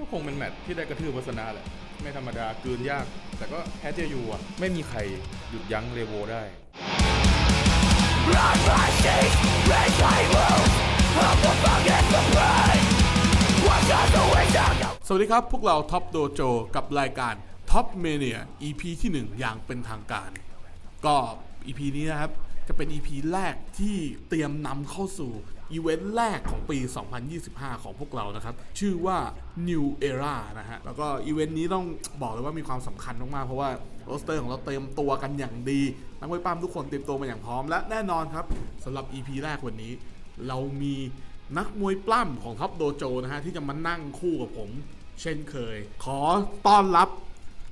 ก็คงเป็นแมตช์ที่ได้กระทืบวัสนาแหละ ไม่ธรรมดากลืนยาก แต่ก็แพ้เจยูอะ ไม่มีใครหยุดยั้งเรโวได้ สวัสดีครับ พวกเราท็อปโดโจกับรายการท็อปเมเนีย EP ที่ 1 อย่างเป็นทางการ ก็ EP นี้นะครับ จะเป็น EP แรกที่เตรียมนำเข้าสู่ อีเวนต์แรกของปี 2025 ของพวกเรานะครับ ชื่อว่า New Era นะฮะ แล้วก็อีเวนต์นี้ต้องบอกเลยว่ามีความสำคัญมากๆ เพราะว่าโรสเตอร์ของเราเตรียมตัวกันอย่างดี นักมวยปั้มทุกคนเตรียมตัวมาอย่างพร้อม และแน่นอนครับสำหรับ EP แรกวันนี้ เรามีนักมวยปล้ำของท็อปโดโจนะฮะ ที่จะมานั่งคู่กับผม เช่นเคย ขอต้อนรับ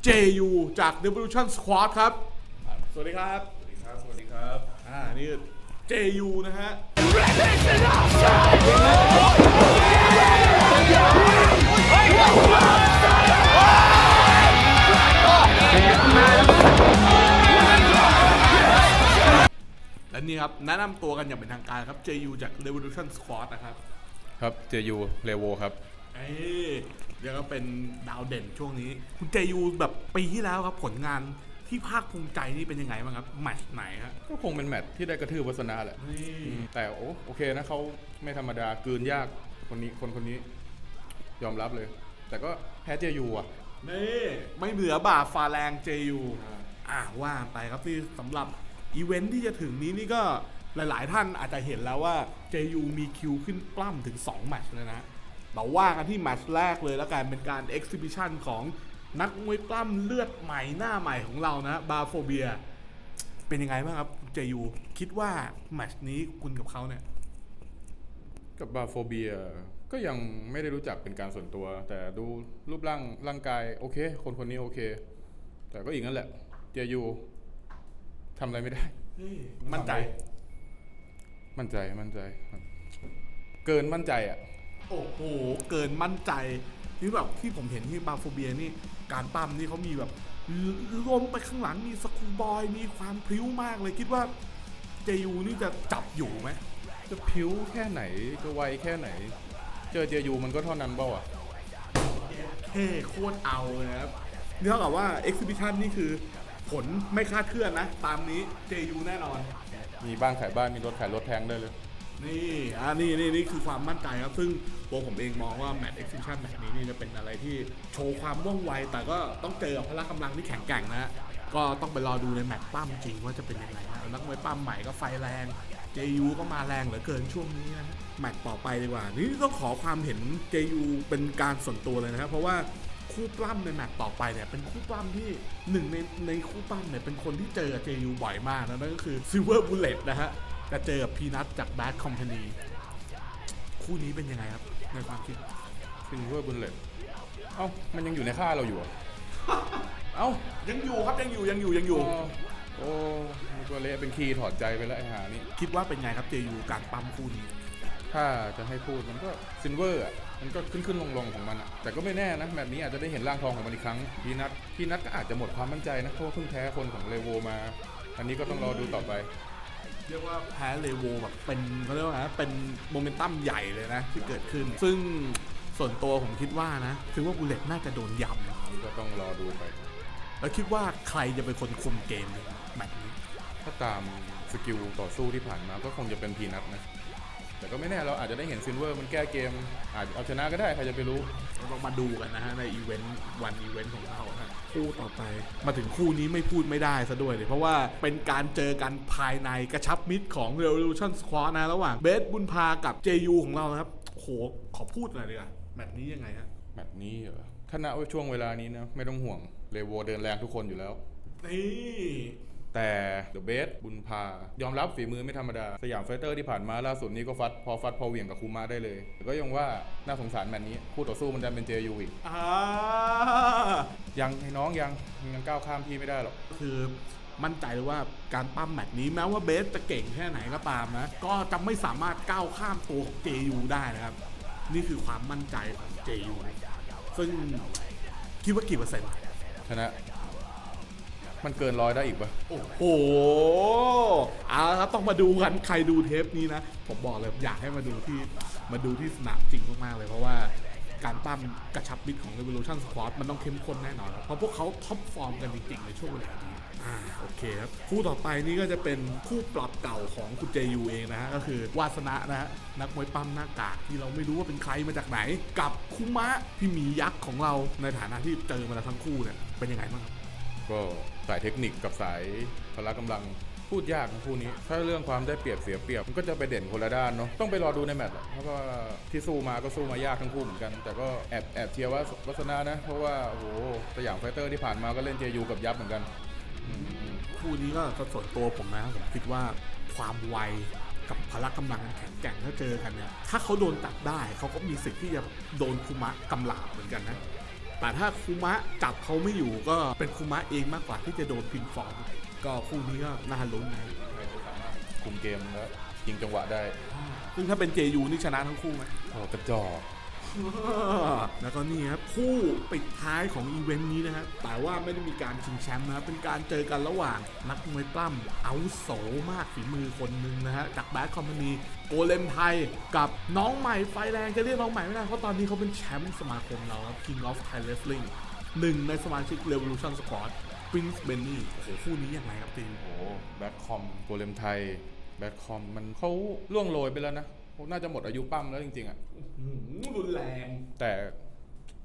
JU จาก Revolution Squad ครับ สวัสดีครับ สวัสดีครับ สวัสดีครับ อ่า นี่ JU นะฮะ และนี่ครับ แนะนำตัวกันอย่างเป็นทางการครับ JU จาก Revolution Squad นะครับ ครับเจยูเรโวครับ เอ้ยเดี๋ยวก็เป็นดาวเด่นช่วงนี้ คุณเจยูแบบปีที่แล้วครับผลงาน ที่ภาคภูมิใจนี่เป็นยังไงบ้างครับแมตช์ไหนครับก็คงเป็นแมตช์ที่ได้กระทืบวัสนาแหละนี่อืมแต่โอโอเคนะเขาไม่ธรรมดากลืนยากคนนี้คนคนนี้ ยอมรับเลย แต่ก็แพ้เจยูอะ นี่ไม่เหนือบ่าฟ้าแรงเจยูอ่าว่าไปครับที่สำหรับอีเวนท์ที่จะถึงนี้นี่ก็หลาย ๆ ท่านอาจจะเห็นแล้วว่า JU มีคิวขึ้นปล้ำถึง 2 แมตช์เลยนะเราว่ากันที่แมตช์แรกเลยแล้วกันเป็นการเอ็กซิบิชันของ นักมวยปล้ำเลือดใหม่หน้าใหม่ของเรานะบาโฟเบีย เป็นยังไงบ้างครับเจยูคิดว่าแมตช์นี้คุณกับเขาเนี่ย กับบาโฟเบียก็ยังไม่ได้รู้จักเป็นการส่วนตัว แต่ดูรูปร่างร่างกายโอเค คนคนนี้โอเค แต่ก็อีกนั่นแหละเจยูทำอะไรไม่ได้ มั่นใจ มั่นใจมั่นใจครับเกินมั่นใจอะ โอ้โห เกินมั่นใจ นี่แบบที่ผมเห็นที่บาโฟเบียนี่การปั้มนี่เขามีแบบลมไปข้างหลังมีสกูบอยมีความพริ้วมากเลยคิดว่าเจยูนี่จะจับอยู่ไหมจะพิ้วแค่ไหนจะไวแค่ไหน เจอเจยูมันก็เท่านั้นเปล่าอะเท่โคตรเอาเลยนะครับนี่เท่ากับว่า Exhibition นี่คือผลไม่คาดเคลื่อนนะ ตามนี้เจยูแน่นอน มีบ้านขายบ้านมีรถขายรถแพงได้เลย นี่อ่านี่นี่นี่คือความมั่นใจครับ ซึ่งตัวผมเองมองว่าแมตช์เอ็กซิชันแมตช์นี้นี่จะเป็นอะไรที่โชว์ความว่องไว แต่ก็ต้องเจอกับพละกำลังที่แข็งแกร่งนะฮะก็ต้องไปรอดูในแมตช์ปั้มจริงว่าจะเป็นยังไงนะนักมวยปั้มใหม่ก็ไฟแรง JU ก็มาแรงเหลือเกินช่วงนี้นะฮะแมตช์ต่อไปดีกว่า นี่ต้องขอความเห็น JU เป็นการส่วนตัวเลยนะครับ เพราะว่าคู่ปล้ำในแมตช์ต่อไปเนี่ยเป็นคู่ปล้ำที่หนึ่งในในคู่ปล้ำเนี่ยเป็นคนที่เจอ JU บ่อยมากนะนั่นก็คือ Silver Bullet นะฮะ จะเจอกับพีนัทจาก Bad Company คู่นี้เป็นยังไงครับ ในความคิดซิลเวอร์บุลเลตเอ้า มันยังอยู่ในค่ายเราอยู่เหรอเอ้า ยังอยู่ครับยังอยู่ยังอยู่ยังอยู่ โอ้โอ้มันตัวเละเป็นคีย์ถอดใจไปแล้วไอ้หานี่ คิดว่าเป็นไงครับ JU การปั๊มคู่นี้ ถ้าจะให้พูดมันก็ซิลเวอร์อะ มันก็ขึ้นขึ้นลงลงของมันอะ แต่ก็ไม่แน่นะแบบนี้อาจจะได้เห็นร่างทองของมันอีกครั้ง พีนัทพีนัทก็อาจจะหมดความมั่นใจนะเพราะว่าเพิ่งแพ้คนของเลโวมา อันนี้ก็ต้องรอดูต่อไป เรียกว่าแพ้เลโวแบบเป็นเขาเรียกว่าไงนะเป็นโมเมนตัมใหญ่เลยนะที่เกิดขึ้น ซึ่งส่วนตัวผมคิดว่านะถึงว่าบุลเลตน่าจะโดนยนี่ก็ต้องรอดูไป แล้วคิดว่าใครจะเป็นคนคุมเกมแมตช์นี้ถ้าตามสกิลต่อสู้ที่ผ่านมาก็คงจะเป็นพีนัทนะ แต่ก็ไม่แน่เราอาจจะได้เห็นซิลเวอร์มันแก้เกม อาจเอาชนะก็ได้ใครจะไปรู้เรามาดูกันนะฮะในอีเวนต์วันอีเวนต์ของเขาฮะคู่ต่อไป มาถึงคู่นี้ไม่พูดไม่ได้ซะด้วยเลยเพราะว่าเป็นการเจอกันภายในกระชับมิตรของ Revolution Squad นะระหว่างเบสบุญพากับ JU ของเรานะครับโหขอพูดหน่อยดีกว่าแมตช์นี้ยังไงฮะแมตช์นี้เหรอถ้าณช่วงเวลานี้นะไม่ต้องห่วงเลโวเดินแรงทุกคนอยู่แล้วนี่ แต่เดอะเบสบุญพายอมรับฝีมือไม่ธรรมดา สยามไฟเตอร์ที่ผ่านมาล่าสุดนี้ก็ฟัด พอฟัดพอเหวี่ยงกับคูมาได้เลยแต่ก็ยังว่าน่าสงสารแมตช์นี้คู่ต่อสู้มันดันเป็นเจยูอีกอ่ายังให้น้องยังยังก้าวข้ามพี่ไม่ได้หรอก คือมั่นใจเลยว่าการปั้มแมตช์นี้แม้ว่าเบสจะเก่งแค่ไหนก็ตามนะ ก็จะไม่สามารถก้าวข้ามตัวของ JU ได้นะครับ นี่คือความมั่นใจของ JU ซึ่งคิดว่ากี่เปอร์เซ็นต์ชนะ มันเกินร้อยได้อีกปะโอ้โหเอาละครับต้องมาดูกันใครดูเทปนี้นะ ผมบอกเลยอยากให้มาดูที่มาดูที่สนามจริงมากๆเลยเพราะว่าการปั้มกระชับมิตรของ Revolution Squad มันต้องเข้มข้นแน่นอนครับเพราะพวกเขาท็อปฟอร์มกันจริงๆในช่วงเวลานี้อ่าโอเคครับคู่ต่อไปนี่ก็จะเป็นคู่ปรับเก่าของคุณเจยูเองนะฮะก็คือวาสนะนะฮะนักมวยปั้มหน้ากากที่เราไม่รู้ว่าเป็นใครมาจากไหน กับคุมะพี่หมียักษ์ของเราในฐานะที่เจอมาแล้วทั้งคู่เนี่ยเป็นยังไงบ้างครับ ก็สายเทคนิคกับสายพละกำลังพูดยากนะคู่นี้ ถ้าเรื่องความได้เปรียบเสียเปรียบมันก็จะไปเด่นคนละด้านเนาะต้องไปรอดูในแมตช์อะเพราะว่าที่สู้มาก็สู้มายากทั้งคู่เหมือนกัน แต่ก็แอบแอบเชียร์ว่าวัฒนานะ เพราะว่าโอ้โหสยามไฟเตอร์ที่ผ่านมาก็เล่นเจยูกับยับเหมือนกัน คู่นี้ก็ส่วนตัวผมนะผมคิดว่าความไวกับพละกำลังแข็งแกร่งถ้าเจอกันเนี่ยถ้าเขาโดนตัดได้เขาก็มีสิทธิ์ที่จะโดนคุมะกำลาบเหมือนกันนะ แต่ถ้าคุมะจับเขาไม่อยู่ก็เป็นคุมะเองมากกว่าที่จะโดนพินฟอร์มก็คู่นี้ก็น่าลุ้นนะคุมเกมแล้วยิงจังหวะได้ ซึ่งถ้าเป็นเจยูนี่ชนะทั้งคู่ไหมโอ้กระจอก แล้วก็นี่ครับคู่ปิดท้ายของอีเวนต์นี้นะครับแต่ว่าไม่ได้มีการชิงแชมป์นะครับเป็นการเจอกันระหว่างนักมวยปล้ำเอาโสมากฝีมือคนหนึ่งนะฮะจากแบดคอมพานีโกเลมไทยกับน้องใหม่ไฟแรงจะเรียกน้องใหม่ไม่ได้เพราะตอนนี้เขาเป็นแชมป์สมาคมเราครับ King of Thai Wrestling หนึ่งในสมาชิก Revolution Squad Prince Benny โอ้โหคู่นี้ยังไงครับทีมโอ้แบทคอมโกเลมไทยแบทคอมมันเขาล่วงโรยไปแล้วนะ น่าจะหมดอายุปั้มแล้วจริงๆอะรุนแรง แต่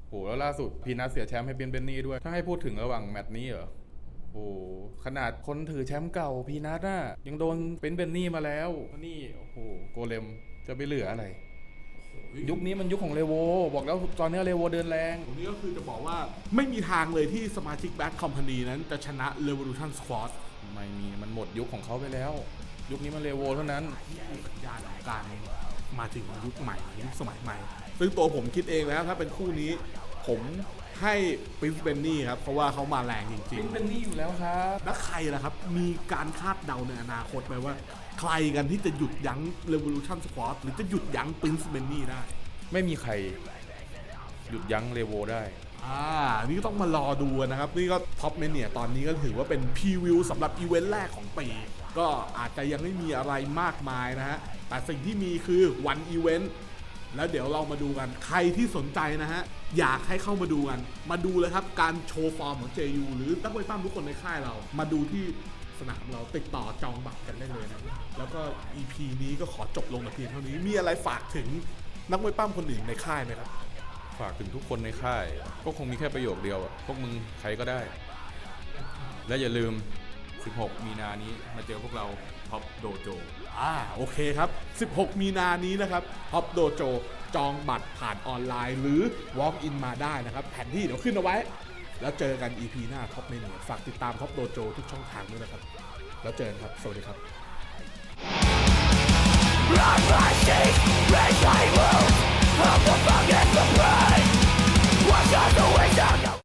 โหแล้วล่าสุดพีนัทเสียแชมป์ให้เบนเบนนี่ด้วย ถ้าให้พูดถึงระหว่างแมตช์นี้เหรอโอ้ขนาดคนถือแชมป์เก่าพีนัทน่ะยังโดนเป็นเบนนี่มาแล้วนี่โอ้โหโกเลมจะไปเหลืออะไร ยุคนี้มันยุคของเลโว บอกแล้วตอนนี้เลโวเดินแรง ตรงนี้ก็คือจะบอกว่าไม่มีทางเลยที่สมาชิก Bad Company นั้นจะชนะ Revolution Squad ไม่มีมันหมดยุคของเขาไปแล้ว ยุคนี้มันเลโวเท่านั้นสัญญาณของการมาถึงยุคใหม่ยุคสมัยใหม่ ซึ่งตัวผมคิดเองนะถ้าเป็นคู่นี้ ผมให้ปินเบนนี่ครับเพราะว่าเขามาแรงจริงเป็นนี่อยู่แล้วครับๆแล้วใครล่ะครับ มีการคาดเดาในอนาคตไหมว่า ใครกันที่จะหยุดยั้ง Revolution Squad หรือจะหยุดยั้งปินเบนนี่ได้ ไม่มีใครหยุดยั้งเลโวได้อ่านี่ก็ต้องมารอดูนะครับ นี่ก็ท็อปเมเนียตอนนี้ก็ถือว่าเป็นพรีวิวสำหรับอีเวนต์แรกของปี ก็อาจจะยังไม่มีอะไรมากมายนะฮะ แต่สิ่งที่มีคือวันอีเวนต์ แล้วเดี๋ยวเรามาดูกัน ใครที่สนใจนะฮะ อยากให้เข้ามาดูกัน มาดูเลยครับ การโชว์ฟอร์มของ JU หรือนักมวยปั้มทุกคนในค่ายเรา มาดูที่สนามเราติดต่อจองบัตรกันได้เลยนะ แล้วก็ EP นี้ก็ขอจบลงแต่เพียงเท่านี้ มีอะไรฝากถึงนักมวยปั้มคนอื่นในค่ายไหมครับ ฝากถึงทุกคนในค่าย ก็คงมีแค่ประโยคเดียวอะพวกมึงใครก็ได้ และอย่าลืม 16 มีนานี้มาเจอพวกเราท็อปโดโจอ่าโอเคครับ 16 มีนานี้นะครับท็อปโดโจจองบัตรผ่านออนไลน์ หรือ Walk in มาได้นะครับแผนที่เดี๋ยวขึ้นเอาไว้ แล้วเจอกัน EP หน้าท็อปเมนูฝากติดตามท็อปโดโจทุกช่องทางด้วยนะครับ แล้วเจอกันครับ สวัสดีครับ